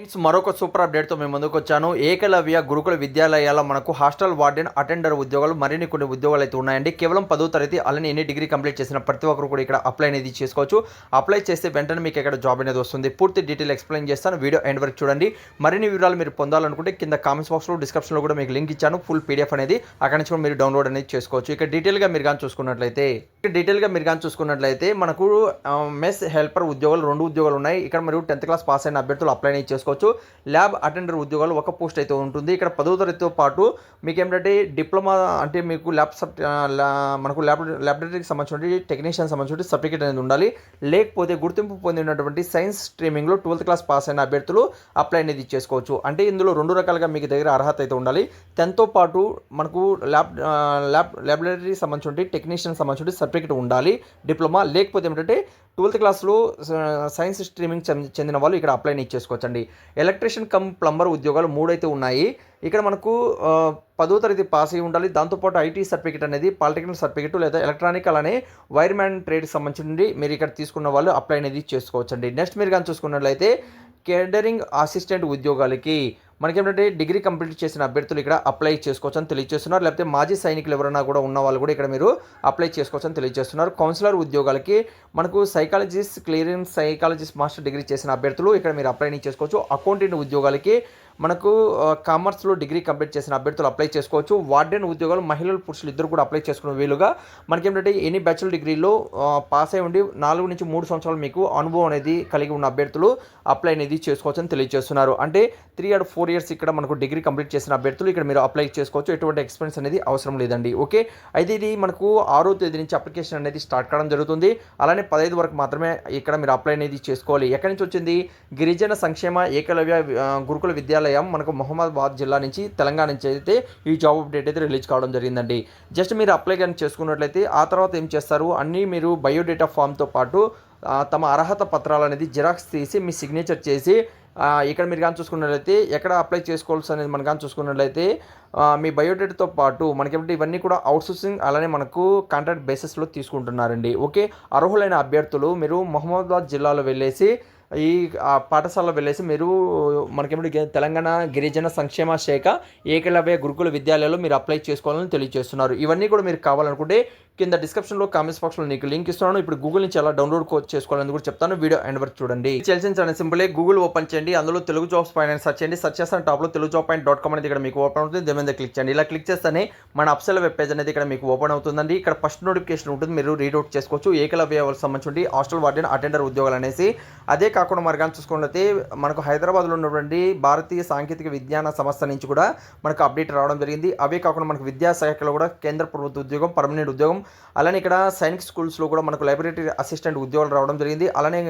Friends మరొక super అప్డేట్తో మేము ముందుకు వచ్చాను. ఏకలవ్య గురుకుల విద్యాలయాల మనకు హాస్టల్ వార్డెన్ అటెండర్ ఉద్యోగాలు మరిన్ని కొన్ని ఉద్యోగాలు అయితే ఉన్నాయండి. కేవలం పదో తరగతి అలానే ఎన్ని డిగ్రీ కంప్లీట్ చేసిన ప్రతి ఒక్కరు కూడా ఇక్కడ అప్లై అనేది చేసుకోవచ్చు. అప్లై చేస్తే వెంటనే మీకు ఇక్కడ జాబ్ అనేది వస్తుంది. పూర్తి డీటెయిల్ ఎక్స్ప్లెయిన్ చేస్తాను. వీడియో ఎండ్ వరకు చూడండి. మరిన్ని వివరాలు మీరు పొందాలనుకుంటే కింద కామెంట్స్ బాక్స్లో డిస్క్రిప్షన్లో కూడా మీకు లింక్ ఇచ్చాను. ఫుల్ పీడిఎఫ్ అనేది అక్కడ నుంచి కూడా మీరు డౌన్లోడ్ అనేది చేసుకోవచ్చు. ఇక డీటెయిల్గా మీరు కానీ చూసుకున్నట్లయితే ఇక డీటెయిల్గా మీరు కానీ చూసుకున్నట్లయితే మనకు మెస్ హెల్పర్ ఉద్యోగాలు రెండు ఉద్యోగాలు ఉన్నాయి. ఇక్కడ మీరు టెన్త్ క్లాస్ పాస్ అయిన అభ్యర్థులు అప్లై అనేది తీసుకోవచ్చు ల్యాబ్ అటెండర్ ఉద్యోగాలు ఒక పోస్ట్ అయితే ఉంటుంది. ఇక్కడ పదవ తరగతితో పాటు మీకు ఏంటంటే డిప్లొమా అంటే మీకు ల్యాబ్ సబ్ లా- మనకు ల్యాబ్ ల్యాబొరేటరీకి సంబంధించిన టెక్నీషియన్ సంబంధించిన సర్టిఫికేట్ అనేది ఉండాలి. లేకపోతే గుర్తింపు పొందినటువంటి సైన్స్ స్ట్రీమింగ్లో ట్వెల్త్ క్లాస్ పాస్ అయిన అభ్యర్థులు అప్లై అనేది చేసుకోవచ్చు. అంటే ఇందులో రెండు రకాలుగా మీకు దగ్గర అర్హత అయితే ఉండాలి. టెన్త్తో పాటు మనకు ల్యాబ్ ల్యాబ్ ల్యాబొరేటరీకి సంబంధించిన టెక్నీషియన్ సంబంధించిన సర్టిఫికేట్ ఉండాలి. డిప్లొమా లేకపోతే ఏంటంటే ట్వెల్త్ క్లాస్లో సైన్స్ స్ట్రీమింగ్ చెందిన వాళ్ళు ఇక్కడ అప్లై అనేది చేసుకోవచ్చండి. ఎలక్ట్రీషియన్ కమ్ ప్లంబర్ ఉద్యోగాలు మూడు అయితే ఉన్నాయి. ఇక్కడ మనకు పదో తరగతి పాస్ అయి ఉండాలి. దాంతోపాటు ఐటీ సర్టిఫికేట్ అనేది పాలిటెక్నిక్ సర్టిఫికేట్ లేదా ఎలక్ట్రానిక్ అలానే వైర్ మ్యాన్ ట్రేడ్ సంబంధించి మీరు ఇక్కడ తీసుకున్న వాళ్ళు అప్లై అనేది చేసుకోవచ్చండి. నెక్స్ట్ మీరు కానీ చూసుకున్నట్లయితే కేడరింగ్ అసిస్టెంట్ ఉద్యోగాలకి మనకేంటంటే డిగ్రీ కంప్లీట్ చేసిన అభ్యర్థులు ఇక్కడ అప్లై చేసుకోవచ్చు అని తెలియజేస్తున్నారు. లేకపోతే మాజీ సైనికులు ఎవరైనా కూడా ఉన్న వాళ్ళు కూడా ఇక్కడ మీరు అప్లై చేసుకోవచ్చు అని తెలియజేస్తున్నారు. కౌన్సిలర్ ఉద్యోగాలకి మనకు psychologist clearing psychologist master degree చేసిన అభ్యర్థులు ఇక్కడ మీరు అప్లై చేసుకోవచ్చు. అకౌంటెంట్ ఉద్యోగాలకి మనకు కామర్స్లో డిగ్రీ కంప్లీట్ చేసిన అభ్యర్థులు అప్లై చేసుకోవచ్చు. వార్డెన్ ఉద్యోగాలు మహిళలు పురుషులు ఇద్దరు కూడా అప్లై చేసుకునే వీలుగా. మనకేంటంటే ఎనీ బ్యాచులర్ డిగ్రీలో పాస్ అయి ఉండి నాలుగు నుంచి మూడు సంవత్సరాలు మీకు అనుభవం అనేది కలిగి ఉన్న అభ్యర్థులు అప్లై అనేది చేసుకోవచ్చు అని తెలియజేస్తున్నారు. అంటే త్రీ ఆర్ ఫోర్ ఇయర్స్ ఇక్కడ మనకు డిగ్రీ కంప్లీట్ చేసిన అభ్యర్థులు ఇక్కడ మీరు అప్లై చేసుకోవచ్చు. ఎటువంటి ఎక్స్పీరియన్స్ అనేది అవసరం లేదండి. ఓకే? అయితే ఇది మనకు ఆరో తేదీ నుంచి అప్లికేషన్ అనేది స్టార్ట్ కావడం జరుగుతుంది. అలానే పదహైదు వరకు మాత్రమే ఇక్కడ మీరు అప్లై అనేది చేసుకోవాలి. ఎక్కడి నుంచి వచ్చింది? గిరిజన సంక్షేమ ఏకలవ్య గురుకుల విద్యాలయం మనకు మొహమ్మదాబాద్ జిల్లా నుంచి తెలంగాణ నుంచి అయితే ఈ జాబ్ అప్డేట్ అయితే రిలీజ్ కావడం జరిగిందండి. జస్ట్ మీరు అప్లై కానీ చేసుకున్నట్లయితే ఆ తర్వాత ఏం చేస్తారు? అన్నీ మీరు బయోడేటా ఫామ్తో పాటు తమ అర్హత పత్రాలు అనేది జిరాక్స్ తీసి మీ సిగ్నేచర్ చేసి ఇక్కడ మీరు కానీ చూసుకున్నట్లయితే ఎక్కడ అప్లై చేసుకోవాల్సి అనేది మనం కానీ చూసుకున్నట్లయితే మీ బయోడేటాతో పాటు మనకేమిటి ఇవన్నీ కూడా అవుట్సోర్సింగ్ అలానే మనకు కాంట్రాక్ట్ బేసిస్లో తీసుకుంటున్నారండి. ఓకే? అర్హులైన అభ్యర్థులు మీరు మహమ్మదాబాద్ జిల్లాలో వెళ్ళేసి ఈ పాఠశాలలో వెళ్ళేసి మీరు మనకేమిటి తెలంగాణ గిరిజన సంక్షేమ శాఖ ఏకలవ్య గురుకుల విద్యాలయాల్లో మీరు అప్లై చేసుకోవాలని తెలియజేస్తున్నారు. ఇవన్నీ కూడా మీరు కావాలనుకుంటే కింద డిస్క్రిప్షన్లో కామెంట్స్ బాక్స్లో నీకు లింక్ ఇస్తున్నాను. ఇప్పుడు గూగుల్ నుంచి ఎలా డౌన్లోడ్ చేసుకోవాలని కూడా చెప్తాను. వీడియో ఎండ్ వరకు చూడండి. చేయాల్సిన సింపులే సింపుల్ గూగుల్ ఓపెన్ చేయండి. అందులో తెలుగు జాబ్స్ పైన సెర్చ్ చేయండి. సెర్చ్ చేస్తాను. టాప్లో Telugu job point dot com అనేది ఇక్కడ మీకు ఓపెన్ అవుతుంది. దీని మీద క్లిక్ చేయండి. ఇలా క్లిక్ చేస్తేనే మన అప్సెల్ వెబ్ పేజ్ అనేది ఇక్కడ మీకు ఓపెన్ అవుతుందండి. ఇక్కడ ఫస్ట్ నోటిఫికేషన్ ఉంటుంది. మీరు రీడ్ అవుట్ చేసుకోవచ్చు. ఏకలవ్య వాళ్ళకి సంబంధించి హాస్టల్ వార్డెన్ అటెండర్ ఉద్యోగాలు అనేసి. అదే కాకుండా మరి కానీ చూసుకున్నట్లయితే మనకు హైదరాబాద్లో ఉన్నటువంటి భారతీయ సాంకేతిక విజ్ఞాన సంస్థ నుంచి కూడా మనకు అప్డేట్ రావడం జరిగింది. అవే కాకుండా మనకు విద్యాశాఖలో కూడా కేంద్ర ప్రభుత్వ ఉద్యోగం పర్మనెంట్ ఉద్యోగం. అలానే ఇక్కడ సైనిక్ స్కూల్స్లో కూడా మనకు లైబ్రరీ అసిస్టెంట్ ఉద్యోగాలు రావడం జరిగింది. అలానే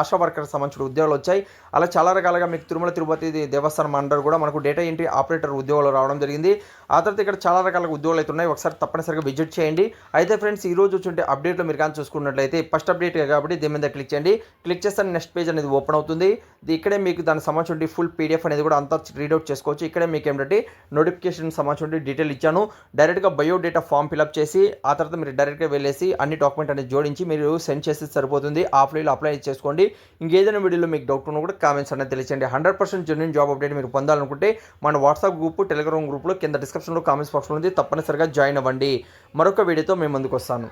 ఆశా వర్కర్ సంబంధించిన ఉద్యోగాలు వచ్చాయి. అలా చాలా రకాలుగా మీకు తిరుమల తిరుపతి దేవస్థానం అండర్ కూడా మనకు డేటా ఎంట్రీ ఆపరేటర్ ఉద్యోగాలు రావడం జరిగింది. ఆ తర్వాత ఇక్కడ చాలా రకాల ఉద్యోగాలు అయితే ఉన్నాయి. ఒకసారి తప్పనిసరిగా విజిట్ చేయండి. అయితే ఫ్రెండ్స్ ఈ రోజు వచ్చే అప్డేట్లో మీరు కానీ చూసుకున్నట్లయితే ఫస్ట్ అప్డేట్ కాబట్టి దీని మీద క్లిక్ చేయండి. క్లిక్ చేస్తే నెక్స్ట్ పేజ్ అనేది ఓపెన్ అవుతుంది. ఇక్కడే మీకు దానికి సంబంధించి ఫుల్ పీడిఎఫ్ అనేది కూడా అంతా రీడౌట్ చేసుకోవచ్చు. ఇక్కడే మీకు ఏంటంటే నోటిఫికేషన్ సంబంధించి డీటెయిల్ ఇచ్చాను. డైరెక్ట్గా బయోడేటా ఫామ్ ఫిల్అప్ చేసి ఆ తర్వాత మీరు డైరెక్ట్గా వెళ్ళేసి అన్ని డాక్యుమెంట్ అనేది జోడించి మీరు సెండ్ చేస్తే సరిపోతుంది. ఆఫ్లైన్లో అప్లై చేసుకోండి. ఇంకేదైనా వీడియోలో మీకు డౌట్ ఉన్నా కూడా కామెంట్స్ అనేది తెలియచేయండి. Hundred percent genuine job update మీరు పొందాలనుకుంటే మన వాట్సాప్ గ్రూప్ టెలిగ్రామ్ గ్రూప్లో కింద డిస్క్రిప్షన్లో కామెంట్స్ బాక్స్లో ఉంది. తప్పనిసరిగా జాయిన్ అవ్వండి. మరొక వీడియోతో మేము ముందుకు వస్తాను.